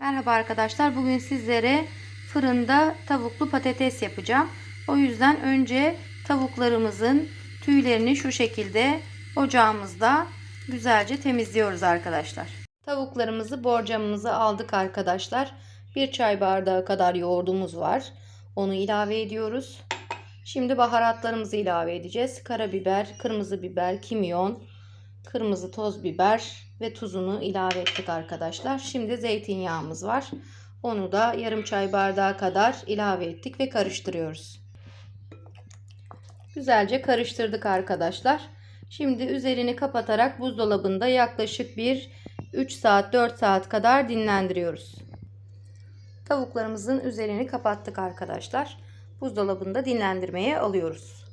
Merhaba arkadaşlar. Bugün sizlere fırında tavuklu patates yapacağım. O yüzden önce tavuklarımızın tüylerini şu şekilde ocağımızda güzelce temizliyoruz arkadaşlar. Tavuklarımızı borcamımızı aldık arkadaşlar. Bir çay bardağı kadar yoğurdumuz var. Onu ilave ediyoruz. Şimdi baharatlarımızı ilave edeceğiz. Karabiber, kırmızı biber, kimyon, kırmızı toz biber ve tuzunu ilave ettik arkadaşlar. Şimdi zeytinyağımız var. Onu da yarım çay bardağı kadar ilave ettik ve karıştırıyoruz. Güzelce karıştırdık arkadaşlar. Şimdi üzerini kapatarak buzdolabında yaklaşık bir 3 saat 4 saat kadar dinlendiriyoruz. Tavuklarımızın üzerini kapattık arkadaşlar. Buzdolabında dinlendirmeye alıyoruz.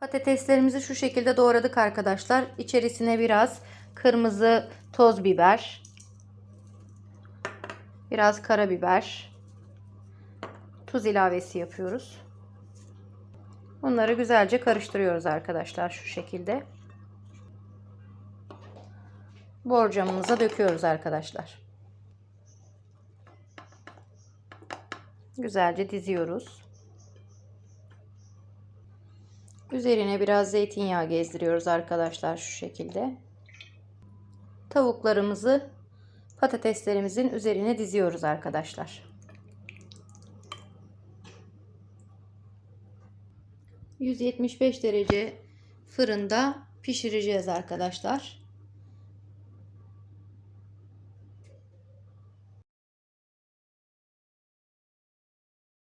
Patateslerimizi şu şekilde doğradık arkadaşlar. İçerisine biraz kırmızı toz biber, biraz karabiber, tuz ilavesi yapıyoruz. Bunları güzelce karıştırıyoruz arkadaşlar şu şekilde. Borcamımıza döküyoruz arkadaşlar. Güzelce diziyoruz. Üzerine biraz zeytinyağı gezdiriyoruz arkadaşlar şu şekilde. Tavuklarımızı patateslerimizin üzerine diziyoruz arkadaşlar. 175 derece fırında pişireceğiz arkadaşlar.